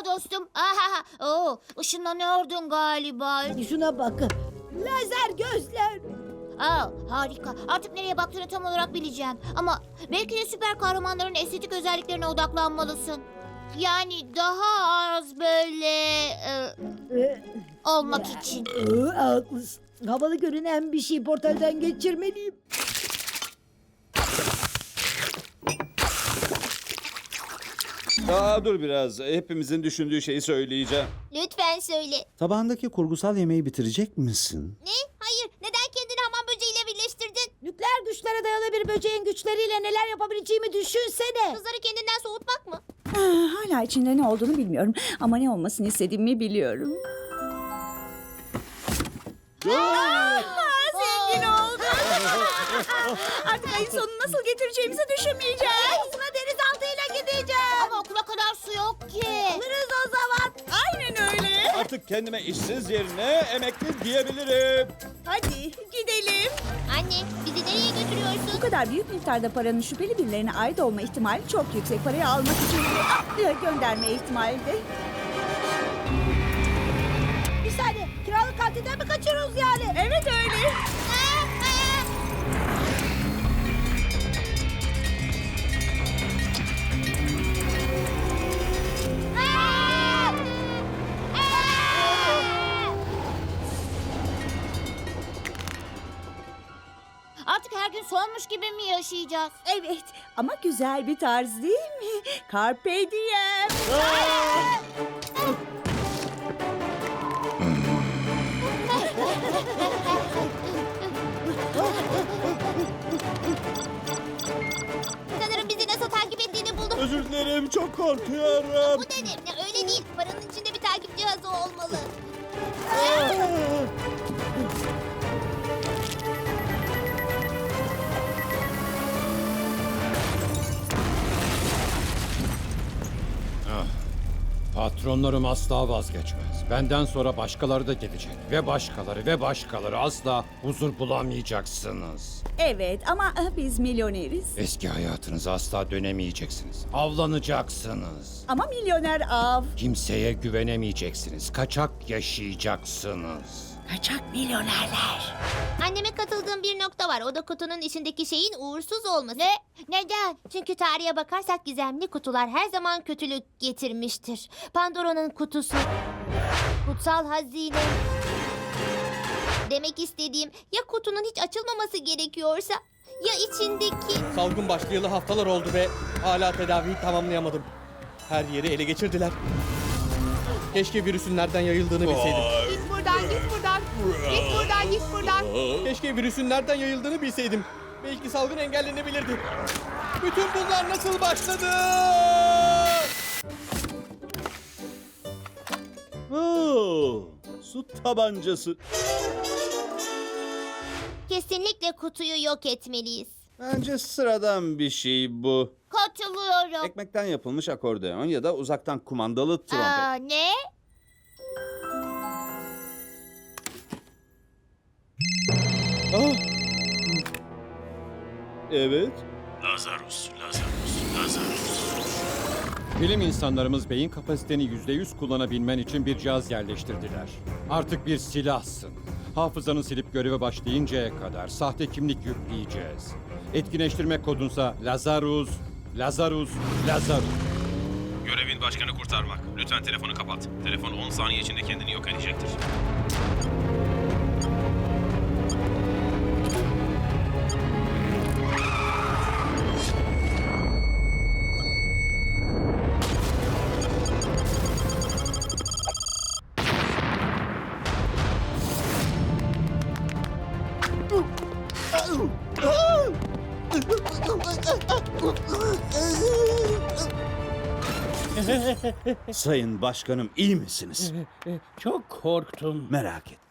Merhaba dostum. Ahaha. Oo, ışınlanıyordun galiba. Şuna bakın. Lazer gözler. Aa, harika. Artık nereye baktığını tam olarak bileceğim. Ama belki de süper kahramanların estetik özelliklerine odaklanmalısın. Yani daha az böyle e, Ee, olmak için. ee, haklısın. Havalı görünen bir şey portalden geçirmeliyim. Aa, dur biraz. Hepimizin düşündüğü şeyi söyleyeceğim. Lütfen söyle. Tabağındaki kurgusal yemeği bitirecek misin? Ne? Hayır. Neden kendini hamam böceğiyle birleştirdin? Nükleer güçlere dayalı bir böceğin güçleriyle neler yapabileceğimi düşünsene. Kızları kendinden soğutmak mı? Ah, Hala içinde ne olduğunu bilmiyorum. Ama ne olmasını istediğimi biliyorum. Zengin oldu. Artık ayın sonunu nasıl getireceğimizi düşünmeyeceğiz. Ki. Alırız o zaman. Aynen öyle. Artık kendime işsiz yerine emekli diyebilirim. Hadi gidelim. Anne bizi nereye Bu götürüyorsun? kadar büyük miktarda paranın şüpheli birilerine ait olma ihtimali çok yüksek. Parayı almak için gönderme ihtimali de. Bir saniye. Kiralık kantinden mi kaçıyoruz yani? Evet Artık her gün sonmuş gibi mi yaşayacağız? Evet ama güzel bir tarz değil mi? Carpe diem. Sanırım bizi nasıl takip ettiğini buldum. Özür dilerim çok korkuyorum. Bu nedir? Ne, öyle değil. Paranın içinde bir takip cihazı olmalı. Patronlarım asla vazgeçmez. Benden sonra başkaları da gelecek. Ve başkaları ve başkaları asla huzur bulamayacaksınız. Evet ama ah, biz milyoneriz. Eski hayatınıza asla dönemeyeceksiniz. Avlanacaksınız. Ama milyoner av. Kimseye güvenemeyeceksiniz. Kaçak yaşayacaksınız. Kaçak milyonerler. Anneme katıldığım bir nokta var. O da kutunun içindeki şeyin uğursuz olması. Ne? Neden? Çünkü tarihe bakarsak gizemli kutular her zaman kötülük getirmiştir. Pandora'nın kutusu. Kutsal hazine. Demek istediğim ya kutunun hiç açılmaması gerekiyorsa ya içindeki... Salgın başlayalı haftalar oldu ve hala tedaviyi tamamlayamadım. Her yeri ele geçirdiler. Keşke virüsün nereden yayıldığını bilseydim. Git buradan, git buradan. Git buradan, git buradan. Keşke virüsün nereden yayıldığını bilseydim. Belki salgın engellenebilirdi. Bütün bunlar nasıl başladı? Oo, su tabancası. Kesinlikle kutuyu yok etmeliyiz. Bence sıradan bir şey bu. Katılıyorum. Ekmekten yapılmış akordeon ya da uzaktan kumandalı trompet. Aa, ne? Evet. Lazarus, Lazarus, Lazarus. Bilim insanlarımız beyin kapasiteni %100 kullanabilmen için bir cihaz yerleştirdiler. Artık bir silahsın. Hafızanı silip göreve başlayıncaya kadar sahte kimlik yükleyeceğiz. Etkinleştirme kodunsa Lazarus, Lazarus, Lazarus. Görevin başkanı kurtarmak. Lütfen telefonu kapat. Telefon 10 saniye içinde kendini yok edecektir. Sayın başkanım iyi misiniz? Çok korktum. Merak etme.